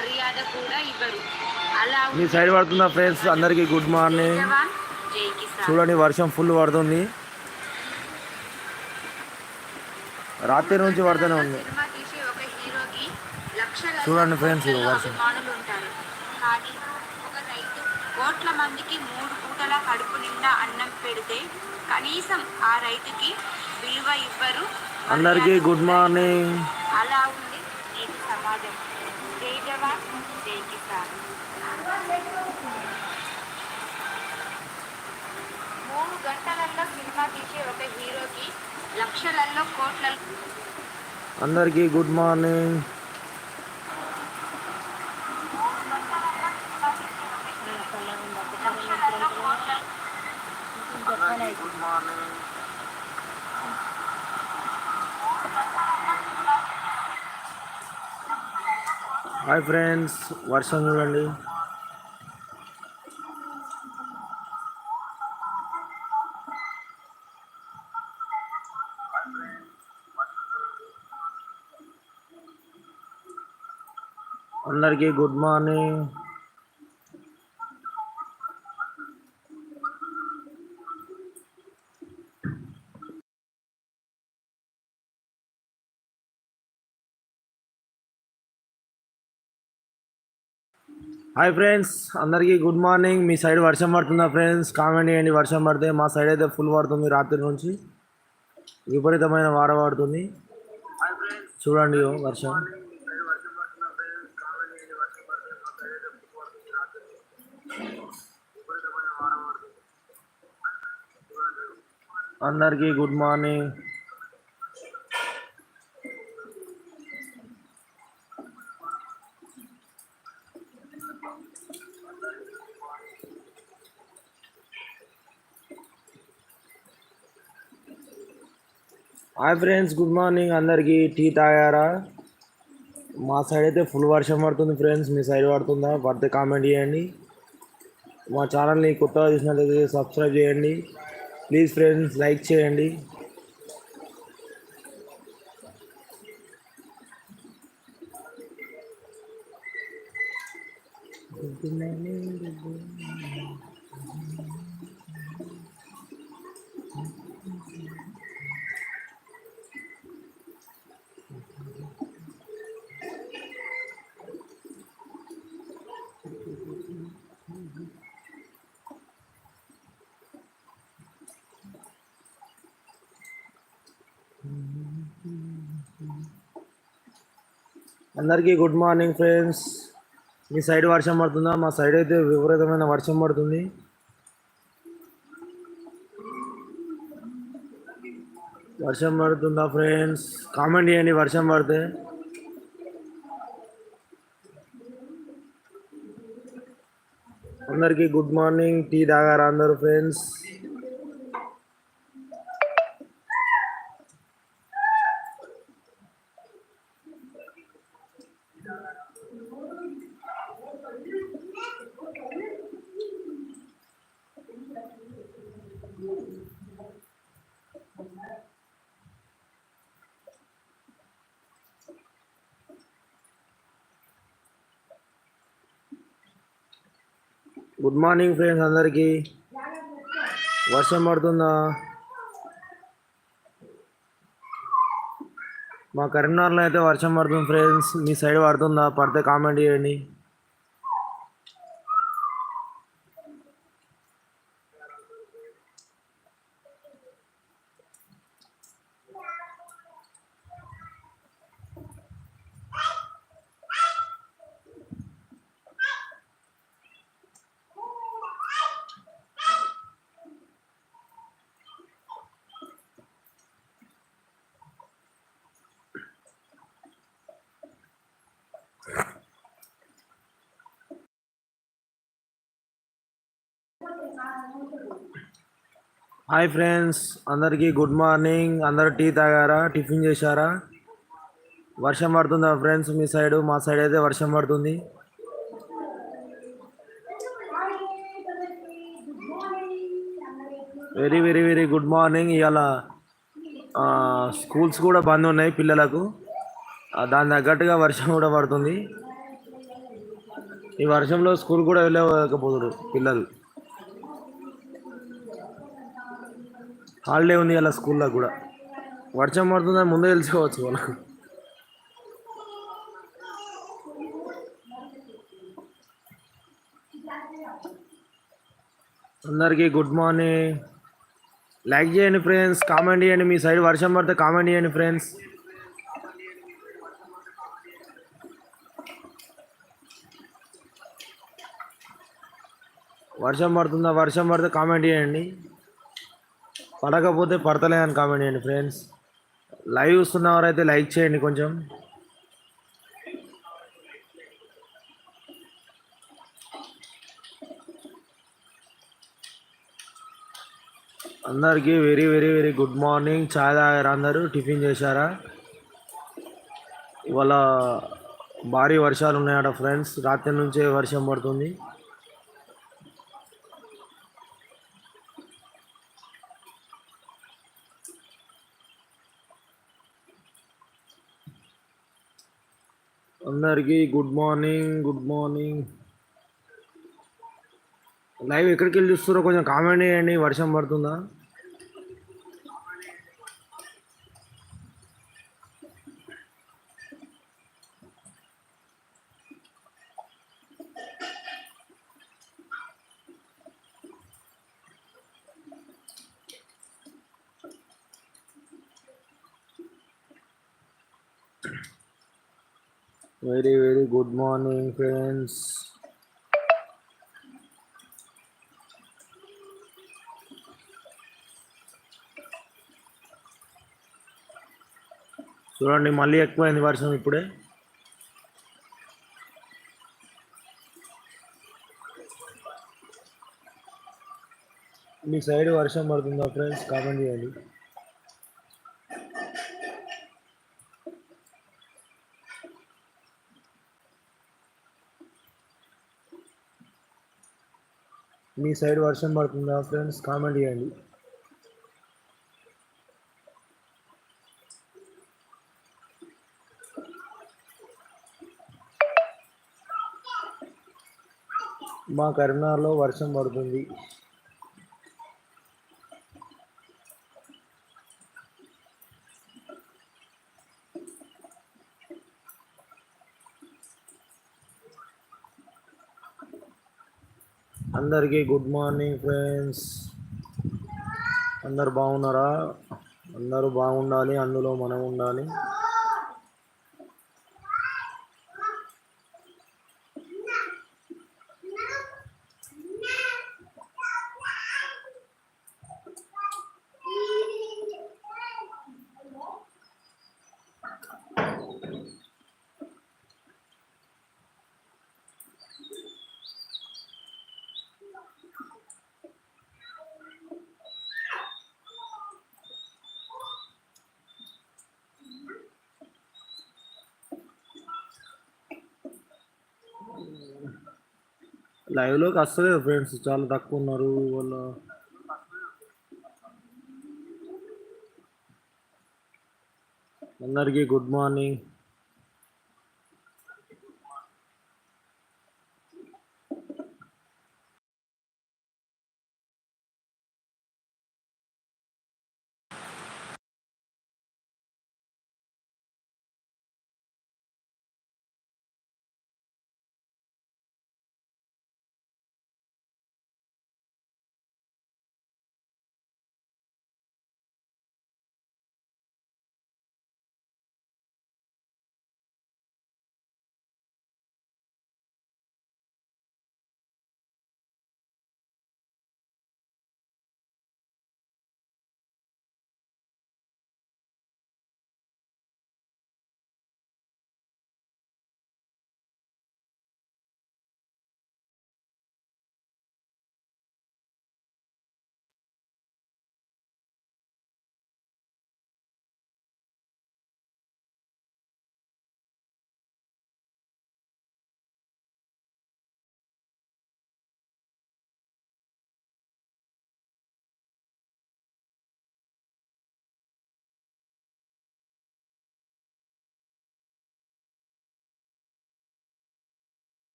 మర్యాద కూడా ఇవ్వరు. అలా మీ సైడ్ పడుతుందా ఫ్రెండ్స్ అందరికీ గుడ్ మార్నింగ్. జవాన్ జై కిసాన్. చూడండి వర్షం ఫుల్ పడుతుంది. రాత్రి నుంచి పడుతూనే ఉంది. సినిమా తీసే ఒక హీరోకి లక్షల చూడండి కోట్ల ఈ వర్షం. అభిమానులు ఉంటారు. కానీ ఒక రైతు కోట్ల మందికి మూడు పూటల కడుపు నిండా అన్నం పెడితే కనీసం ఆ రైతుకి విలువ ఇవ్వరు. అందరికీ గుడ్ మార్నింగ్. అలా ఉంది నేటి మూడు గంటలలో సినిమా తీసే ఒక హీరోకి లక్షలలో కోట్ల అందరికీ గుడ్ మార్నింగ్. హాయ్ ఫ్రెండ్స్ వర్షం చూడండి. అందరికీ గుడ్ మార్నింగ్. హాయ్ ఫ్రెండ్స్ అందరికీ గుడ్ మార్నింగ్. మీ సైడ్ వర్షం పడుతుందా ఫ్రెండ్స్? కామెంట్ చేయండి వర్షం పడితే మా సైడ్ అయితే ఫుల్ పడుతుంది రాత్రి నుంచి. విపరీతమైన వార పడుతుంది. చూడండి వర్షం. అందరికీ good morning. Hi friends good morning అందరికీ టీ తాగారా? మా సైడ్ అయితే ఫుల్ వర్షం పడుతుంది ఫ్రెండ్స్ మీ సైడ్ పడుతుందా? పడితే కామెంట్ చేయండి. మా ఛానల్ని కొత్తగా చూసినట్లయితే సబ్స్క్రైబ్ చేయండి. ప్లీజ్ ఫ్రెండ్స్ లైక్ చేయండి. అందరికీ గుడ్ మార్నింగ్ ఫ్రెండ్స్. మీ సైడ్ వర్షం పడుతుందా? మా సైడ్ అయితే విపరీతమైన వర్షం పడుతుంది. వర్షం పడుతుందా ఫ్రెండ్స్? కామెంట్ చేయండి వర్షం పడితే. అందరికీ గుడ్ మార్నింగ్. టీ తాగారా అందరూ ఫ్రెండ్స్? గుడ్ మార్నింగ్ ఫ్రెండ్స్ అందరికీ. వర్షం పడుతుందా? మా కరీంనగర్లో అయితే వర్షం పడుతుంది ఫ్రెండ్స్ మీ సైడ్ పడుతుందా? పడితే కామెంట్ చేయండి. హాయ్ ఫ్రెండ్స్ అందరికీ గుడ్ మార్నింగ్. అందరు టీ తాగారా? టిఫిన్ చేశారా? వర్షం పడుతుందా ఫ్రెండ్స్ మీ సైడ్? మా సైడ్ అయితే వర్షం పడుతుంది. Very very very good morning. ఇవాళ స్కూల్స్ కూడా బంద్ ఉన్నాయి పిల్లలకు. దాని తగ్గట్టుగా వర్షం కూడా పడుతుంది. ఈ వర్షంలో స్కూల్ కూడా వెళ్ళలేకపోతున్నారు పిల్లలు. హాలిడే ఉంది అలా స్కూల్లో కూడా. వర్షం పడుతుందని ముందే తెలుసుకోవచ్చు వాళ్ళకు. అందరికీ గుడ్ మార్నింగ్. లైక్ చేయండి ఫ్రెండ్స్ కామెంట్ చేయండి. మీ సైడ్ వర్షం పడితే కామెంట్ చేయండి ఫ్రెండ్స్. వర్షం పడుతుందా వర్షం పడితే కామెంట్ చేయండి. పడకపోతే పడతలే అని కామెంట్ చేయండి ఫ్రెండ్స్. లైవ్ చూస్తున్నవారైతే లైక్ చేయండి కొంచెం. అందరికీ very very very good morning. చాయ్ తాగారు అందరూ? టిఫిన్ చేశారా? ఇవాళ భారీ వర్షాలు ఉన్నాయట ఫ్రెండ్స్. రాత్రి నుంచే వర్షం పడుతుంది. అందరికీ good morning good morning. Live ఎక్కడికి వెళ్ళి చూస్తారో కొంచెం కామెంట్ చేయండి వర్షం పడుతుందా? Very very good morning friends చూడండి మళ్ళీ ఎక్కువైంది వర్షం ఇప్పుడే. మీ సైడ్ వర్షం పడుతుందా ఫ్రెండ్స్ కామెంట్ చేయండి. మీ సైడ్ వర్షం పడుతుందా ఫ్రెండ్స్? కామెంట్ చేయండి. మా కరీంనగర్లో వర్షం పడుతుంది. అందరికీ గుడ్ మార్నింగ్ ఫ్రెండ్స్. అందరు బాగున్నారా? అందరూ బాగుండాలి అందులో మనం ఉండాలి. లైవ్లోకి వస్తలేదు ఫ్రెండ్స్ చాలా తక్కువ ఉన్నారు వాళ్ళ అందరికీ గుడ్ మార్నింగ్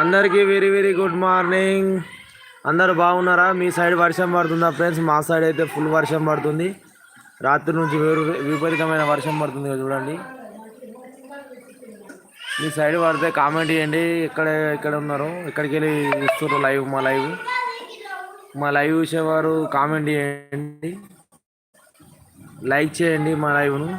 అందరికీ వెరీ వెరీ గుడ్ మార్నింగ్ అందరు బాగున్నారా? మీ సైడ్ వర్షం పడుతుందా ఫ్రెండ్స్ మా సైడ్ అయితే ఫుల్ వర్షం పడుతుంది. రాత్రి నుంచి విపరీతమైన వర్షం పడుతుంది చూడండి. మీ సైడ్ పడితే కామెంట్ చేయండి. ఎక్కడ ఎక్కడ ఉన్నారో? ఎక్కడికి వెళ్ళి ఇస్తున్నారు లైవ్ మా లైవ్ మా లైవ్ చూసేవారు కామెంట్ చేయండి. లైక్ చేయండి మా లైవ్ను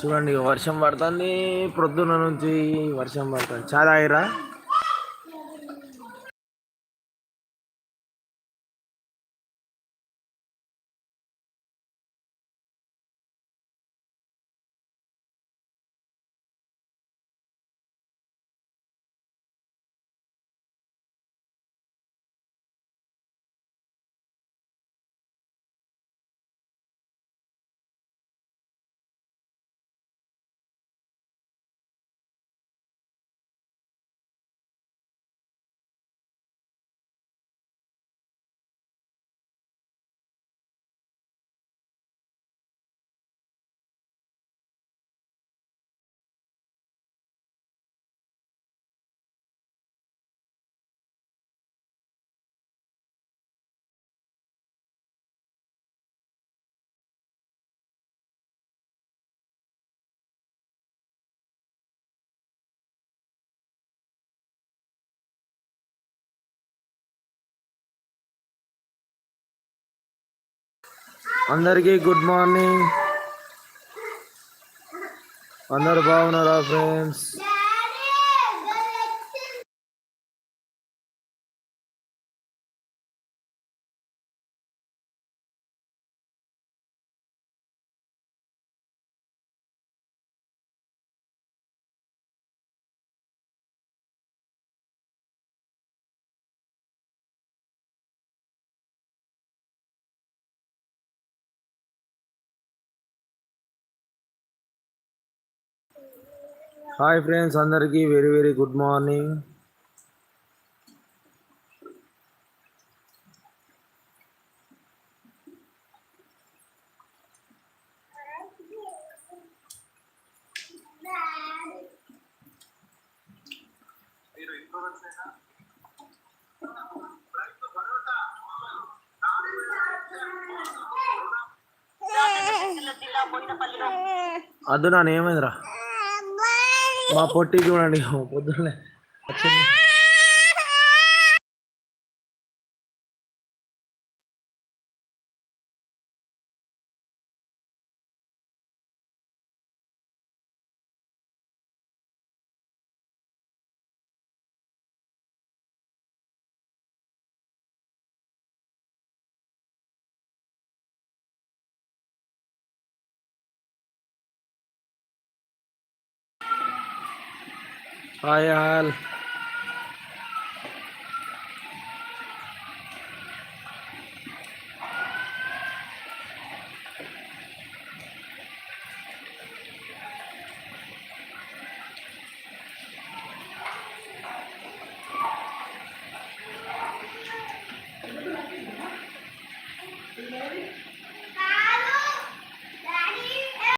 చూడండి వర్షం పడుతుంది ప్రొద్దున నుంచి వర్షం పడుతుంది. చాలా అయిరా అందరికీ గుడ్ మార్నింగ్. అందరు బాగున్నారా ఫ్రెండ్స్? హాయ్ ఫ్రెండ్స్ అందరికీ వెరీ వెరీ గుడ్ మార్నింగ్ అద్దు నాన్న ఏమైందిరా? మా పొట్టి చూడండి పొద్దున్నే هاي يا هال.